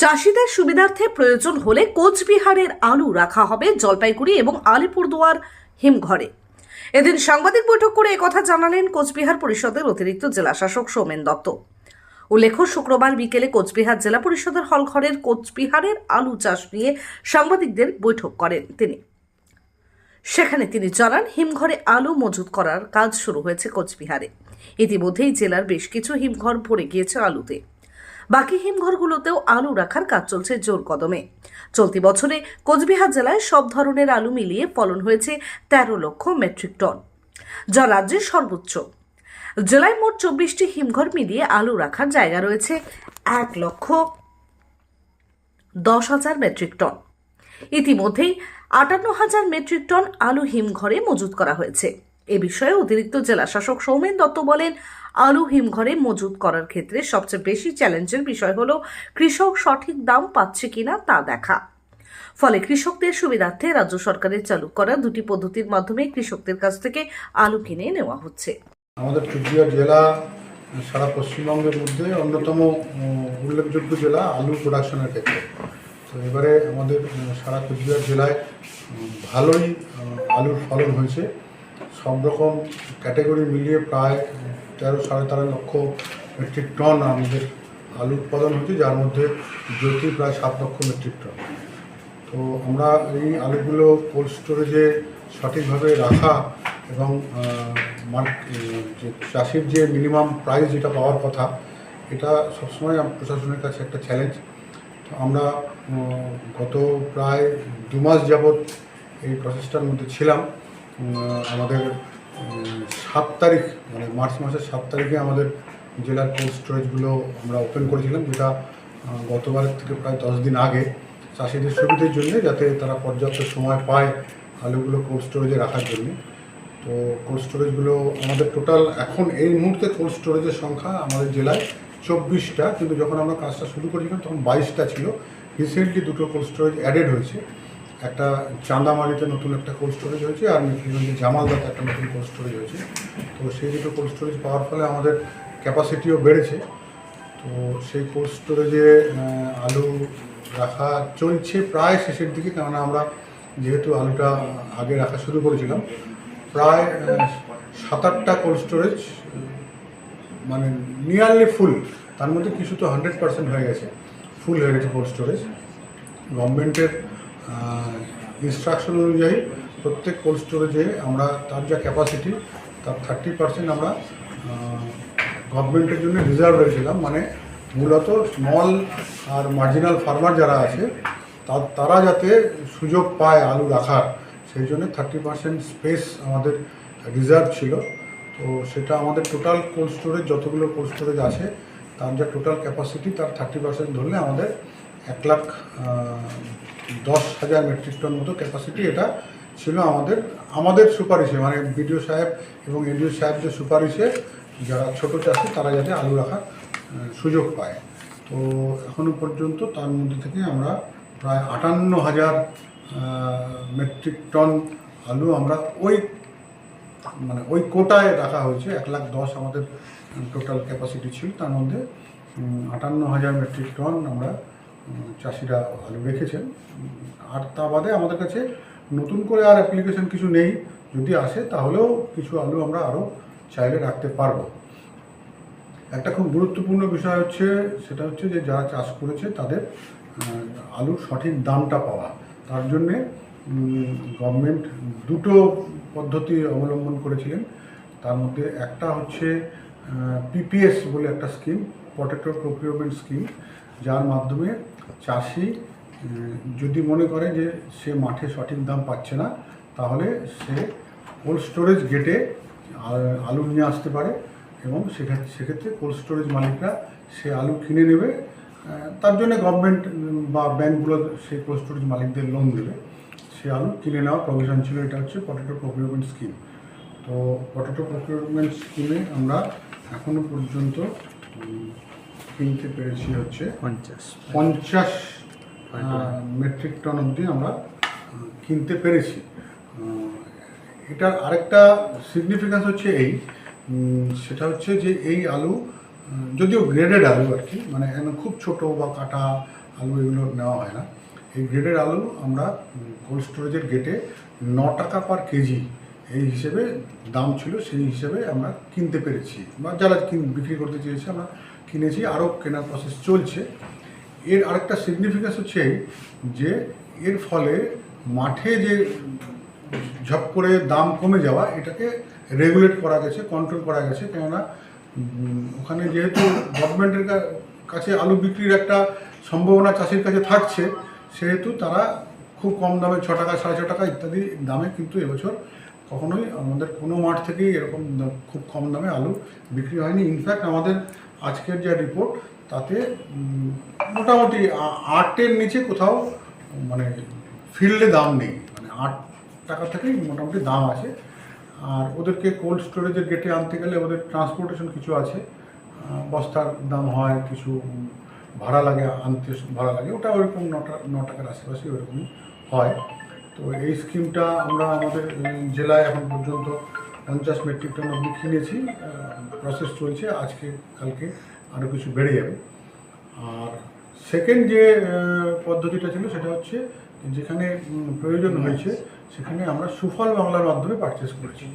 চাষিদের সুবিধার্থে প্রয়োজন হলে কোচবিহারের আলু রাখা হবে জলপাইগুড়ি এবং আলিপুরদুয়ার হিমঘরে। এদিন সাংবাদিক বৈঠক করে একথা জানালেন কোচবিহার পরিষদের অতিরিক্ত জেলা শাসক সৌমেন দত্ত। উল্লেখ্য, শুক্রবার বিকেলে কোচবিহার জেলা পরিষদের হলঘরের কোচবিহারের আলু চাষ নিয়ে সাংবাদিকদের বৈঠক করেন তিনি। সেখানে তিনি জানান, হিমঘরে আলু মজুত করার কাজ শুরু হয়েছে কোচবিহারে। ইতিমধ্যেই জেলার বেশ কিছু হিমঘর ভরে গিয়েছে আলুতে। বাকি হিমঘরগুলোতেও আলু রাখার কাজ চলছে জোর কদমে। চলতি বছরে কোচবিহার জেলায় সব ধরনের আলু মিলিয়ে ফলন হয়েছে তেরো লক্ষ মেট্রিক টন। যা রাজ্যের সর্বোচ্চ। জেলায় মোট চব্বিশটি হিমঘর মিলিয়ে আলু রাখার জায়গা রয়েছে এক লক্ষ দশ হাজার মেট্রিক টন। ইতিমধ্যেই আটান্ন হাজার মেট্রিক টন আলু হিমঘরে মজুত করা হয়েছে। এ বিষয়ে অতিরিক্ত জেলা শাসক সৌমেন দত্ত বলেন, আলু হিমঘরে মজুত করার ক্ষেত্রে সবচেয়ে বেশি চ্যালেঞ্জের বিষয় হলো, কৃষক সঠিক দাম পাচ্ছে কিনা তা দেখা। ফলে কৃষকদের সুবিধার্থে রাজ্য সরকারের চালু করা দুটি পদ্ধতির মাধ্যমে কৃষকদের কাছ থেকে আলু কিনে নেওয়া হচ্ছে। আমাদের কুচবিহার জেলা, সারা পশ্চিমবঙ্গের মধ্যে অন্যতম উল্লেখযোগ্য জেলা আলু প্রোডাকশনের ক্ষেত্রে। তো এবারে আমাদের, সারা কুচবিহার জেলায় ভালোই, আলুর ফলন হয়েছে। সব রকম ক্যাটাগরি মিলিয়ে প্রায় তেরো সাড়ে তেরো লক্ষ মেট্রিক টন আমাদের আলু উৎপাদন হচ্ছে, যার মধ্যে জ্যোতি প্রায় সাত লক্ষ মেট্রিক টন। তো আমরা এই আলুগুলো কোল্ড স্টোরেজে সঠিকভাবে রাখা এবং চাষির যে মিনিমাম প্রাইস যেটা পাওয়ার কথা, এটা সবসময় প্রশাসনের কাছে একটা চ্যালেঞ্জ তো আমরা গত প্রায় দু মাস যাবৎ এই প্রসেসটার মধ্যে ছিলাম। আমাদের সাত তারিখ মানে মার্চ মাসের সাত তারিখে আমাদের জেলার কোল্ড স্টোরেজগুলো আমরা ওপেন করেছিলাম, যেটা গতবারের থেকে প্রায় দশ দিন আগে। চাষিদের সুবিধের জন্য, যাতে তারা পর্যাপ্ত সময় পায় আলুগুলো কোল্ড স্টোরেজে রাখার জন্য। তো কোল্ড স্টোরেজগুলো আমাদের টোটাল এখন এই মুহূর্তে কোল্ড স্টোরেজের সংখ্যা আমাদের জেলায় চব্বিশটা, কিন্তু যখন আমরা কাজটা শুরু করেছিলাম, তখন বাইশটা ছিল। রিসেন্টলি দুটো কোল্ড স্টোরেজ অ্যাডেড হয়েছে। একটা চাঁদামারিতে নতুন একটা কোল্ড স্টোরেজ হয়েছে আর মিখিগঞ্জে জামালদাতে একটা নতুন কোল্ড স্টোরেজ হয়েছে। তো সেই দুটো কোল্ড স্টোরেজ পাওয়ার ফলে আমাদের ক্যাপাসিটিও বেড়েছে। তো সেই কোল্ড স্টোরেজে আলু রাখা চলছে প্রায় শেষের দিকে কেননা আমরা যেহেতু আলুটা আগে রাখা শুরু করেছিলাম, প্রায় সাত আটটা কোল্ড স্টোরেজ মানে নিয়ারলি ফুল তার মধ্যে কিছু তো হান্ড্রেড পার্সেন্ট হয়ে গেছে ফুল হয়ে গেছে কোল্ড স্টোরেজ গভর্নমেন্টের ইনস্ট্রাকশন অনুযায়ী প্রত্যেক কোল্ড স্টোরেজে আমরা তার যা ক্যাপাসিটি তার থার্টি পার্সেন্ট আমরা গভর্নমেন্টের জন্য রিজার্ভ রেখেছিলাম। মানে মূলত স্মল আর মার্জিনাল ফার্মার যারা আছে তারা যাতে সুযোগ পায় আলু রাখার, সেই জন্য থার্টি পার্সেন্ট স্পেস আমাদের রিজার্ভ ছিল। তো সেটা আমাদের টোটাল কোল্ড স্টোরেজ যতগুলো কোল্ড স্টোরেজ আছে, তার যা টোটাল ক্যাপাসিটি তার থার্টি পার্সেন্ট ধরলে আমাদের এক লাখ দশ হাজার মেট্রিক টন মতো ক্যাপাসিটি এটা ছিল আমাদের আমাদের সুপারিশে মানে বিডিও সাহেব এবং এডিও সাহেবদের সুপারিশে যারা ছোট চাষি তারা যাতে আলু রাখার সুযোগ পায়। তো এখনও পর্যন্ত তার মধ্যে থেকে আমরা প্রায় আটান্ন হাজার মেট্রিক টন আলু আমরা ওই মানে ওই কোটায় রাখা হয়েছে, এক লাখ দশ আমাদের টোটাল ক্যাপাসিটি ছিল। তার মধ্যে আটান্ন হাজার মেট্রিক টন আমরা চাষিরা ভালো রেখেছেন। আর তা বাদে আমাদের কাছে নতুন করে আর অ্যাপ্লিকেশন কিছু নেই। যদি আসে তাহলেও কিছু আলু আমরা আরও চাইলে রাখতে পারব। একটা খুব গুরুত্বপূর্ণ বিষয় হচ্ছে, সেটা হচ্ছে যে যারা চাষ করেছে তাদের আলুর সঠিক দামটা পাওয়া। তার জন্যে গভর্নমেন্ট দুটো পদ্ধতি অবলম্বন করেছিলেন। তার মধ্যে একটা হচ্ছে পিপিএস বলে একটা স্কিম পটেটো প্রকিউরমেন্ট স্কিম যার মাধ্যমে চাষি যদি মনে করে যে সে মাঠে সঠিক দাম পাচ্ছে না, তাহলে সে কোল্ড স্টোরেজ গেটে আলু নিয়ে আসতে পারে এবং সেক্ষেত্রে সেক্ষেত্রে কোল্ড স্টোরেজ মালিকরা সে আলু কিনে নেবে। তার জন্য গভর্নমেন্ট বা ব্যাঙ্কগুলো সেই কোল্ড স্টোরেজ মালিকদের লোন দেবে। সে আলু কিনে নেওয়ার প্রভিশন ছিল, এটা হচ্ছে পটেটো প্রকিউরমেন্ট স্কিম তো পটেটো প্রকিউরমেন্ট স্কিমে আমরা এখনও পর্যন্ত কিনতে পেরেছি হচ্ছে। পঞ্চাশ। পঞ্চাশ মেট্রিক টন অবধি আমরা কিনতে পেরেছি। এটার আরেকটা সিগনিফিক্যান্স হচ্ছে এই সেটা হচ্ছে যে এই আলু যদিও গ্রেডেড আলু আর কি মানে খুব ছোট বা কাটা আলু এগুলো নেওয়া হয় না। এই গ্রেডেড আলু আমরা কোল্ড স্টোরেজের গেটে ন টাকা পার কেজি এই হিসেবে দাম ছিল সেই হিসেবে আমরা কিনতে পেরেছি বা যারা কিন, বিক্রি করতে চেয়েছে আমরা কিনেছি, আরও কেনার প্রসেস চলছে। এর আরেকটা সিগনিফিকেন্স হচ্ছে যে এর ফলে মাঠে যে ঝপ করে দাম কমে যাওয়া, এটাকে রেগুলেট করা গেছে কন্ট্রোল করা গেছে। কেননা ওখানে যেহেতু গভর্নমেন্টের কাছে আলু বিক্রির একটা সম্ভাবনা চাষির কাছে থাকছে, সেহেতু তারা খুব কম দামে ছ টাকা, সাড়ে ছ টাকা ইত্যাদি দামে কিন্তু এবছর কখনোই আমাদের কোনো মাঠ থেকেই এরকম খুব কম দামে আলু বিক্রি হয়নি। ইনফ্যাক্ট আমাদের আজকের যে রিপোর্ট তাতে মোটামুটি আটের নিচে কোথাও মানে ফিল্ডে দাম নেই। মানে আট টাকা থেকেই মোটামুটি দাম আছে। আর ওদেরকে কোল্ড স্টোরেজের গেটে আনতে গেলে ওদের ট্রান্সপোর্টেশন কিছু আছে। বস্তার দাম হয়, কিছু ভাড়া লাগে, আনতে ভাড়া লাগে। ওটা ওরকম ন টাকার আশেপাশে ওরকমই হয়। তো এই স্কিমটা আমরা আমাদের জেলায় এখন পর্যন্ত পঞ্চাশ মেট্রিক টন অব্দি কিনেছি। প্রসেস চলছে, আজকে, কালকে আরও কিছু বেড়ে যাবে। আর সেকেন্ড যে পদ্ধতিটা ছিল সেটা হচ্ছে যেখানে প্রয়োজন হয়েছে, সেখানে আমরা সুফল বাংলার মাধ্যমে পারচেস করেছি।